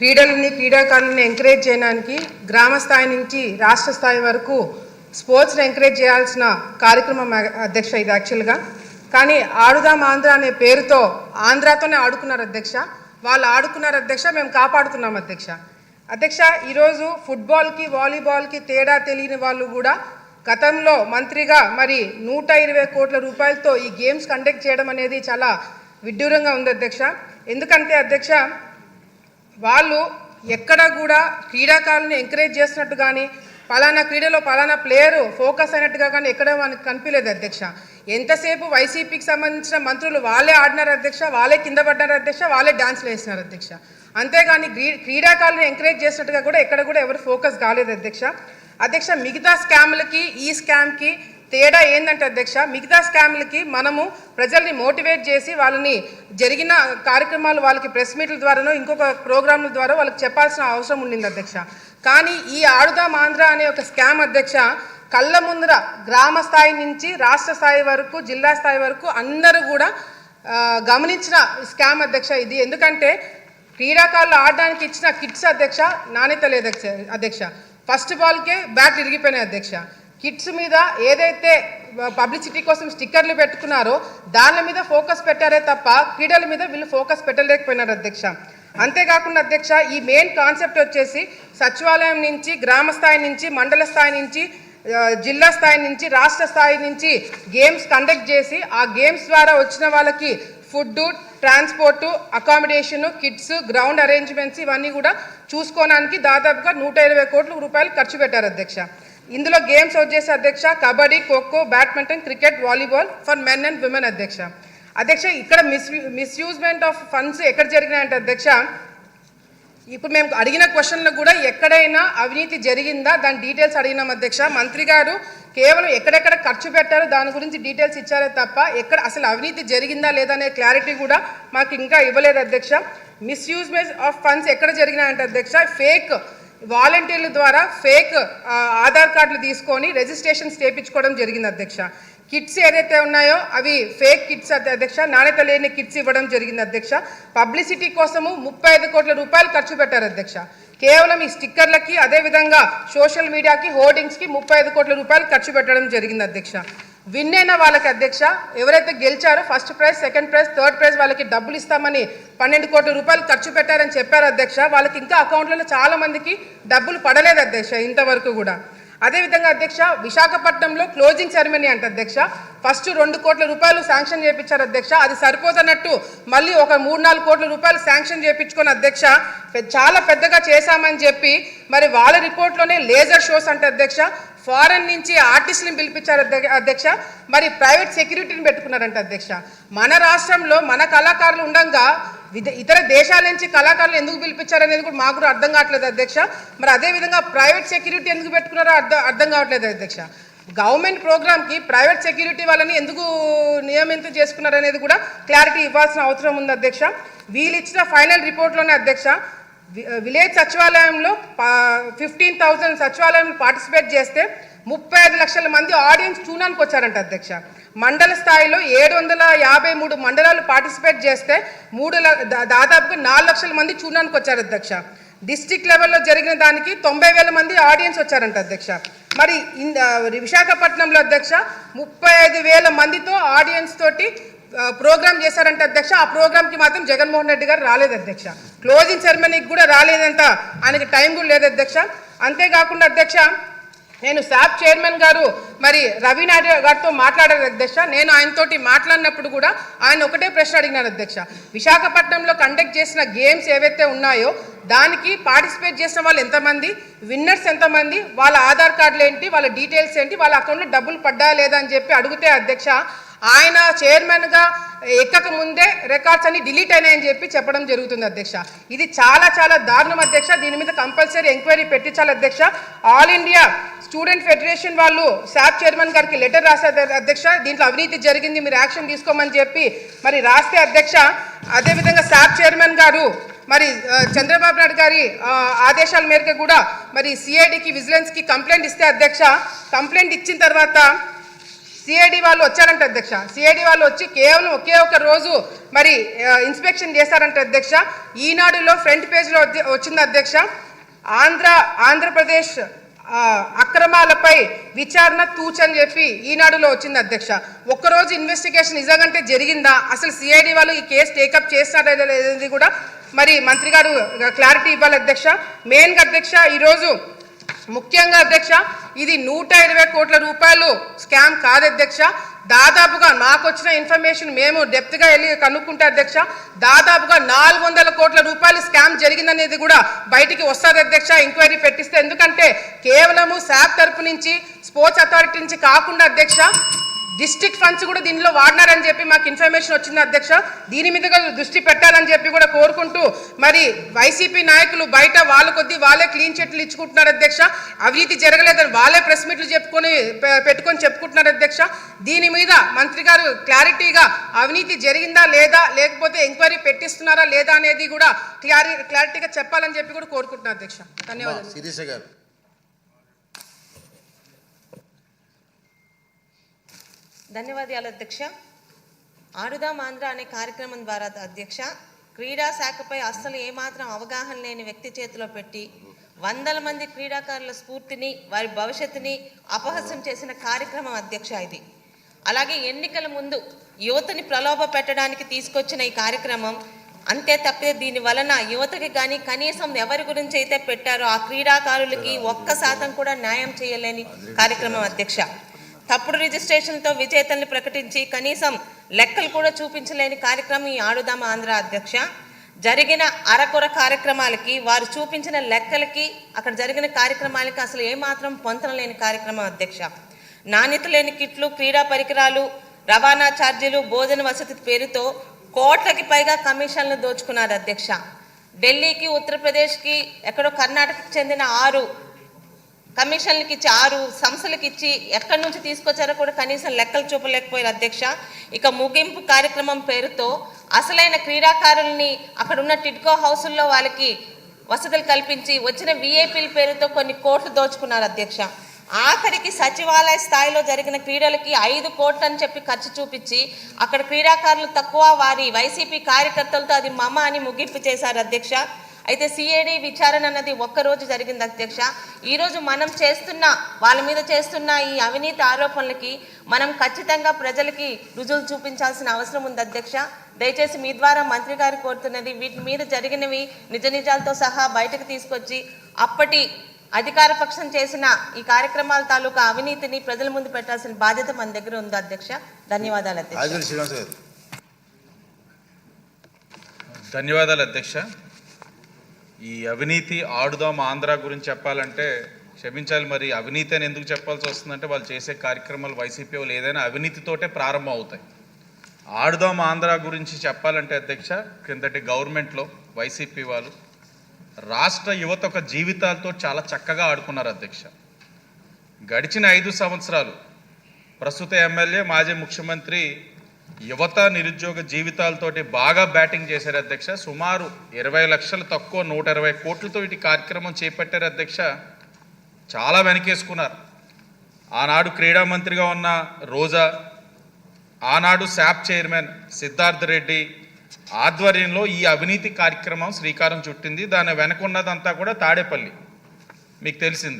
క్రీడలని క్రీడాకారులను ఎంకరేజ్ చేయడానికి గ్రామ స్థాయి నుంచి రాష్ట్ర స్థాయి వరకు స్పోర్ట్స్ని ఎంకరేజ్ చేయాల్సిన కార్యక్రమం అధ్యక్ష ఇది యాక్చువల్గా కానీ ఆడుదాం ఆంధ్ర అనే పేరుతో ఆంధ్రాతోనే ఆడుకున్నారు అధ్యక్ష. వాళ్ళు ఆడుకున్నారు అధ్యక్ష మేము కాపాడుతున్నాం అధ్యక్ష. అధ్యక్ష ఈరోజు ఫుట్బాల్కి వాలీబాల్కి తేడా తెలియని వాళ్ళు కూడా గతంలో మంత్రిగా మరి నూట ఇరవై కోట్ల రూపాయలతో ఈ గేమ్స్ కండక్ట్ చేయడం అనేది చాలా విడ్డూరంగా ఉంది అధ్యక్ష. ఎందుకంటే అధ్యక్ష వాళ్ళు ఎక్కడ కూడా క్రీడాకారులను ఎంకరేజ్ చేసినట్టు కానీ పలానా క్రీడలో పలానా ప్లేయర్ ఫోకస్ అయినట్టుగా కానీ ఎక్కడ మనకు కనిపించలేదు అధ్యక్ష. ఎంతసేపు వైసీపీకి సంబంధించిన మంత్రులు వాళ్ళే ఆడినారు అధ్యక్ష వాళ్ళే కింద పడ్డారు అధ్యక్ష వాళ్ళే డాన్స్లు వేసినారు అధ్యక్ష. అంతేగాని క్రీ క్రీడాకారులను ఎంకరేజ్ చేసినట్టుగా కూడా ఎక్కడ కూడా ఎవరు ఫోకస్ కాలేదు అధ్యక్ష. అధ్యక్ష మిగతా స్కామ్లకి ఈ స్కామ్కి తేడా ఏంటంటే అధ్యక్ష మిగతా స్కామ్లకి మనము ప్రజల్ని మోటివేట్ చేసి వాళ్ళని జరిగిన కార్యక్రమాలు వాళ్ళకి ప్రెస్ మీట్ల ద్వారానో ఇంకొక ప్రోగ్రాంల ద్వారా వాళ్ళకి చెప్పాల్సిన అవసరం ఉండింది అధ్యక్ష. కానీ ఈ ఆడుదాం ఆంధ్ర అనే ఒక స్కామ్ అధ్యక్ష కళ్ళ ముందర గ్రామ స్థాయి నుంచి రాష్ట్ర స్థాయి వరకు జిల్లా స్థాయి వరకు అందరూ కూడా గమనించిన స్కామ్ అధ్యక్ష ఇది. ఎందుకంటే క్రీడాకారులు ఆడడానికి ఇచ్చిన కిట్స్ అధ్యక్ష నాణ్యత లేదు అధ్యక్ష. అధ్యక్ష ఫస్ట్ బాల్కే బ్యాట్ ఇరిగిపోయినాయి అధ్యక్ష. కిట్స్ మీద ఏదైతే పబ్లిసిటీ కోసం స్టిక్కర్లు పెట్టుకున్నారో దాని మీద ఫోకస్ పెట్టారే తప్ప క్రీడల మీద వీళ్ళు ఫోకస్ పెట్టలేకపోయినారు అధ్యక్ష. అంతేకాకుండా అధ్యక్ష ఈ మెయిన్ కాన్సెప్ట్ వచ్చేసి సచివాలయం నుంచి గ్రామ స్థాయి నుంచి మండల స్థాయి నుంచి జిల్లా స్థాయి నుంచి రాష్ట్ర స్థాయి నుంచి గేమ్స్ కండక్ట్ చేసి ఆ గేమ్స్ ద్వారా వచ్చిన వాళ్ళకి food transport accommodation kits ground arrangements ఇవన్నీ కూడా చూసుకోవడానికి దాదాపుగా నూట ఇరవై కోట్ల రూపాయలు ఖర్చు పెట్టారు అధ్యక్ష. ఇందులో గేమ్స్ వచ్చేసి అధ్యక్ష kabaddi kho kho badminton cricket volleyball for men and women అధ్యక్ష. అధ్యక్ష ఇక్కడ మిస్ మిస్యూజ్మెంట్ ఆఫ్ ఫండ్స్ ఎక్కడ జరిగినాయంటే అధ్యక్ష ఇప్పుడు మేము అడిగిన క్వశ్చన్లు కూడా ఎక్కడైనా అవినీతి జరిగిందా? దాని డీటెయిల్స్ అడిగినాం అధ్యక్ష. మంత్రి గారు కేవలం ఎక్కడెక్కడ ఖర్చు పెట్టారో దాని గురించి డీటెయిల్స్ ఇచ్చారే తప్ప ఎక్కడ అసలు అవినీతి జరిగిందా లేదా అనే క్లారిటీ కూడా మాకు ఇంకా ఇవ్వలేదు అధ్యక్ష. మిస్యూజ్మెంట్ ఆఫ్ ఫండ్స్ ఎక్కడ జరిగినాయంటే అధ్యక్ష ఫేక్ వాలంటీర్ల ద్వారా ఫేక్ ఆధార్ కార్డులు తీసుకొని రిజిస్ట్రేషన్స్ చేయించుకోవడం జరిగింది అధ్యక్ష. కిట్స్ ఏదైతే ఉన్నాయో అవి ఫేక్ కిట్స్ అధ్యక్ష నాణ్యత లేని కిట్స్ ఇవ్వడం జరిగింది అధ్యక్ష. పబ్లిసిటీ కోసము ముప్పై ఐదు కోట్ల రూపాయలు ఖర్చు పెట్టారు అధ్యక్ష. కేవలం ఈ స్టిక్కర్లకి అదేవిధంగా సోషల్ మీడియాకి హోర్డింగ్స్కి ముప్పై ఐదు కోట్ల రూపాయలు ఖర్చు పెట్టడం జరిగింది అధ్యక్ష. విన్ అయిన వాళ్ళకి అధ్యక్ష ఎవరైతే గెలిచారో first prize second prize third prize వాళ్ళకి డబ్బులు ఇస్తామని పన్నెండు కోట్ల రూపాయలు ఖర్చు పెట్టారని చెప్పారు అధ్యక్ష. వాళ్ళకి ఇంకా అకౌంట్లలో చాలా మందికి డబ్బులు పడలేదు అధ్యక్ష ఇంతవరకు కూడా. అదేవిధంగా అధ్యక్ష విశాఖపట్నంలో క్లోజింగ్ సెరమనీ అంట అధ్యక్ష. ఫస్ట్ రెండు కోట్ల రూపాయలు శాంక్షన్ చేయించారు అధ్యక్ష. అది సరిపోతున్నట్టు మళ్ళీ ఒక మూడు నాలుగు కోట్ల రూపాయలు శాంక్షన్ చేయించుకొని అధ్యక్ష చాలా పెద్దగా చేశామని చెప్పి మరి వాళ్ళ రిపోర్ట్లోనే లేజర్ షోస్ అంటే అధ్యక్ష. ఫారెన్ నుంచి ఆర్టిస్టులను పిలిపించారు అధ్యక్ష మరి ప్రైవేట్ సెక్యూరిటీని పెట్టుకున్నారంట అధ్యక్ష. మన రాష్ట్రంలో మన కళాకారులు ఉండగా ఇతర దేశాల నుంచి కళాకారులు ఎందుకు పిలిపించారనేది కూడా మాకు కూడా అర్థం కావట్లేదు అధ్యక్ష. మరి అదే విధంగా ప్రైవేట్ సెక్యూరిటీ ఎందుకు పెట్టుకున్నారో అర్థం అర్థం కావట్లేదు అధ్యక్ష. గవర్నమెంట్ ప్రోగ్రామ్కి ప్రైవేట్ సెక్యూరిటీ వాళ్ళని ఎందుకు నియమితం చేసుకున్నారనేది కూడా క్లారిటీ ఇవ్వాల్సిన అవసరం ఉంది అధ్యక్ష. వీళ్ళు ఇచ్చిన ఫైనల్ రిపోర్ట్లోనే అధ్యక్ష. విలేజ్ సచివాలయంలో ఫిఫ్టీన్ థౌజండ్ సచివాలయం పార్టిసిపేట్ చేస్తే ముప్పై ఐదు లక్షల మంది ఆడియన్స్ చూడడానికి వచ్చారంట అధ్యక్ష. మండల స్థాయిలో ఏడు వందల యాభై మూడు మండలాలు పార్టిసిపేట్ చేస్తే మూడు ల- దాదాపుగా నాలుగు లక్షల మంది చూడడానికి వచ్చారు అధ్యక్ష. డిస్టిక్ లెవెల్లో జరిగిన దానికి తొంభై వేల మంది ఆడియన్స్ వచ్చారంట అధ్యక్ష. మరి విశాఖపట్నంలో అధ్యక్ష ముప్పై ఐదు వేల మందితో ఆడియన్స్ తోటి ప్రోగ్రామ్ చేశారంటే అధ్యక్ష ఆ ప్రోగ్రామ్కి మాత్రం జగన్మోహన్ రెడ్డి గారు రాలేదు అధ్యక్ష. క్లోజింగ్ సెరమనీకి కూడా రాలేదంట. ఆయనకి టైం కూడా లేదు అధ్యక్ష. అంతేకాకుండా అధ్యక్ష నేను శాప్ చైర్మన్ గారు మరి రవి నాయుడు గారితో మాట్లాడారు అధ్యక్ష. నేను ఆయనతోటి మాట్లాడినప్పుడు కూడా ఆయన ఒకటే ప్రశ్న అడిగినారు అధ్యక్ష. విశాఖపట్నంలో కండక్ట్ చేసిన గేమ్స్ ఏవైతే ఉన్నాయో దానికి పార్టిసిపేట్ చేసిన వాళ్ళు ఎంతమంది విన్నర్స్ ఎంతమంది వాళ్ళ ఆధార్ కార్డులు ఏంటి వాళ్ళ డీటెయిల్స్ ఏంటి వాళ్ళ అకౌంట్లో డబ్బులు పడ్డా లేదా అని చెప్పి అడిగితే అధ్యక్ష ఆయన చైర్మన్గా ఎక్కక ముందే రికార్డ్స్ అన్ని డిలీట్ అయినాయని చెప్పి చెప్పడం జరుగుతుంది అధ్యక్ష. ఇది చాలా చాలా దారుణం అధ్యక్ష. దీని మీద కంపల్సరీ ఎంక్వైరీ పెట్టించాలి అధ్యక్ష. ఆల్ ఇండియా స్టూడెంట్ ఫెడరేషన్ వాళ్ళు శాప్ చైర్మన్ గారికి లెటర్ రాశారు అధ్యక్ష. దీంట్లో అవినీతి జరిగింది మీరు యాక్షన్ తీసుకోమని చెప్పి మరి రాస్తే అధ్యక్ష అదేవిధంగా శాప్ చైర్మన్ గారు మరి చంద్రబాబు నాయుడు గారి ఆదేశాల మేరకు కూడా మరి సిఐడికి విజిలెన్స్కి కంప్లైంట్ ఇస్తే అధ్యక్ష కంప్లైంట్ ఇచ్చిన తర్వాత సిఐడి వాళ్ళు వచ్చారంట అధ్యక్ష. సిఐడి వాళ్ళు వచ్చి కేవలం ఒకే ఒక రోజు మరి ఇన్స్పెక్షన్ చేశారంట అధ్యక్ష. ఈనాడులో ఫ్రంట్ పేజ్లో వచ్చింది అధ్యక్ష. ఆంధ్ర ఆంధ్రప్రదేశ్ అక్రమాలపై విచారణ తూచని చెప్పి ఈనాడులో వచ్చింది అధ్యక్ష. ఒక్కరోజు ఇన్వెస్టిగేషన్ నిజంగంటే జరిగిందా? అసలు సిఐడి వాళ్ళు ఈ కేసు టేకప్ చేస్తారా అనేది కూడా మరి మంత్రి గారు క్లారిటీ ఇవ్వాలి అధ్యక్ష. మెయిన్గా అధ్యక్ష ఈరోజు ముఖ్యంగా అధ్యక్ష ఇది నూట ఇరవై కోట్ల రూపాయలు స్కామ్ కాదు అధ్యక్ష. దాదాపుగా నాకు వచ్చిన ఇన్ఫర్మేషన్ మేము డెప్త్గా వెళ్ళి కనుక్కుంటే అధ్యక్ష దాదాపుగా నాలుగు వందల కోట్ల రూపాయలు స్కామ్ జరిగిందనేది కూడా బయటికి వస్తుంది అధ్యక్ష ఎంక్వైరీ పెట్టిస్తే. ఎందుకంటే కేవలము శాప్ తరపు నుంచి స్పోర్ట్స్ అథారిటీ నుంచి కాకుండా అధ్యక్ష డిస్ట్రిక్ట్ ఫండ్స్ కూడా దీనిలో వాడినారని చెప్పి మాకు ఇన్ఫర్మేషన్ వచ్చింది అధ్యక్ష. దీని మీద దృష్టి పెట్టాలని చెప్పి కూడా కోరుకుంటూ మరి వైసీపీ నాయకులు బయట వాళ్ళ కొద్దీ వాళ్ళే క్లీన్ చెట్లు ఇచ్చుకుంటున్నారు అధ్యక్ష. అవినీతి జరగలేదని వాళ్ళే ప్రెస్ మీట్లు చెప్పుకొని పెట్టుకొని చెప్పుకుంటున్నారు అధ్యక్ష. దీని మీద మంత్రి గారు క్లారిటీగా అవినీతి జరిగిందా లేదా లేకపోతే ఎంక్వైరీ పెట్టిస్తున్నారా లేదా అనేది కూడా క్లారి క్లారిటీగా చెప్పాలని చెప్పి కూడా కోరుకుంటున్నారు అధ్యక్ష. ధన్యవాదాలు. శిరీష గారు. ధన్యవాదాలు అధ్యక్ష. ఆడుదాం ఆంధ్ర అనే కార్యక్రమం ద్వారా అధ్యక్ష. క్రీడా శాఖపై అస్సలు ఏమాత్రం అవగాహన లేని వ్యక్తి చేతిలో పెట్టి వందల మంది క్రీడాకారుల స్ఫూర్తిని వారి భవిష్యత్తుని అపహస్యం చేసిన కార్యక్రమం అధ్యక్ష ఇది. అలాగే ఎన్నికల ముందు యువతని ప్రలోభ పెట్టడానికి తీసుకొచ్చిన ఈ కార్యక్రమం అంతే తప్పితే దీని వలన యువతకి కానీ కనీసం ఎవరి గురించి అయితే పెట్టారో ఆ క్రీడాకారులకి ఒక్క శాతం కూడా న్యాయం చేయలేని కార్యక్రమం అధ్యక్ష. తప్పుడు రిజిస్ట్రేషన్తో విజేతల్ని ప్రకటించి కనీసం లెక్కలు కూడా చూపించలేని కార్యక్రమం ఈ ఆడుదామ ఆంధ్ర అధ్యక్ష. జరిగిన అరకొర కార్యక్రమాలకి వారు చూపించిన లెక్కలకి అక్కడ జరిగిన కార్యక్రమాలకి అసలు ఏమాత్రం పొంతన లేని కార్యక్రమం అధ్యక్ష. నాణ్యత లేని కిట్లు క్రీడా పరికరాలు రవాణా ఛార్జీలు భోజన వసతి పేరుతో కోట్లకి పైగా కమిషన్లు దోచుకున్నారు అధ్యక్ష. ఢిల్లీకి ఉత్తరప్రదేశ్కి ఎక్కడో కర్ణాటకకి చెందిన ఆరు కమిషన్లకి ఇచ్చి ఆరు సంస్థలకు ఇచ్చి ఎక్కడి నుంచి తీసుకొచ్చారో కూడా కనీసం లెక్కలు చూపలేకపోయారు అధ్యక్ష. ఇక ముగింపు కార్యక్రమం పేరుతో అసలైన క్రీడాకారుల్ని అక్కడ ఉన్న టిడ్కో హౌసుల్లో వాళ్ళకి వసతులు కల్పించి వచ్చిన విఐపీల పేరుతో కొన్ని కోట్లు దోచుకున్నారు అధ్యక్ష. ఆఖరికి సచివాలయ స్థాయిలో జరిగిన క్రీడలకి ఐదు కోట్లు అని చెప్పి ఖర్చు చూపించి అక్కడ క్రీడాకారులు తక్కువ వారి వైసీపీ కార్యకర్తలతో అది మమ అని ముగింపు చేశారు అధ్యక్ష. అయితే సిఐడి విచారణ అన్నది ఒక్కరోజు జరిగింది అధ్యక్ష. ఈరోజు మనం చేస్తున్న వాళ్ళ మీద చేస్తున్న ఈ అవినీతి ఆరోపణలకి మనం ఖచ్చితంగా ప్రజలకి రుజువులు చూపించాల్సిన అవసరం ఉంది అధ్యక్ష. దయచేసి మీ ద్వారా మంత్రి గారు కోరుతున్నది వీటి మీద జరిగినవి నిజ నిజాలతో సహా బయటకు తీసుకొచ్చి అప్పటి అధికార పక్షం చేసిన ఈ కార్యక్రమాల తాలూకా అవినీతిని ప్రజల ముందు పెట్టాల్సిన బాధ్యత మన దగ్గర ఉంది అధ్యక్ష. ధన్యవాదాలు అధ్యక్ష. ధన్యవాదాలు అధ్యక్ష. ఈ అవినీతి ఆడుదాం ఆంధ్ర గురించి చెప్పాలంటే క్షమించాలి మరి అవినీతి అని ఎందుకు చెప్పాల్సి వస్తుందంటే వాళ్ళు చేసే కార్యక్రమాలు వైసీపీ వాళ్ళు ఏదైనా అవినీతితోటే ప్రారంభం అవుతాయి. ఆడుదాం ఆంధ్ర గురించి చెప్పాలంటే అధ్యక్ష క్రిందటి గవర్నమెంట్లో వైసీపీ వాళ్ళు రాష్ట్ర యువత ఒక జీవితాలతో చాలా చక్కగా ఆడుకున్నారు అధ్యక్ష. గడిచిన ఐదు సంవత్సరాలు ప్రస్తుత ఎమ్మెల్యే మాజీ ముఖ్యమంత్రి యువత నిరుద్యోగ జీవితాలతోటి బాగా బ్యాటింగ్ చేశారు అధ్యక్ష. సుమారు ఇరవై లక్షలు తక్కువ నూట ఇరవై కోట్లతో ఇటు కార్యక్రమం చేపట్టారు అధ్యక్ష. చాలా వెనకేసుకున్నారు. ఆనాడు క్రీడా మంత్రిగా ఉన్న రోజా ఆనాడు శాప్ చైర్మన్ సిద్ధార్థ రెడ్డి ఆధ్వర్యంలో ఈ అవినీతి కార్యక్రమం శ్రీకారం చుట్టింది. దాని వెనకున్నదంతా కూడా తాడేపల్లి. మీకు తెలిసింది.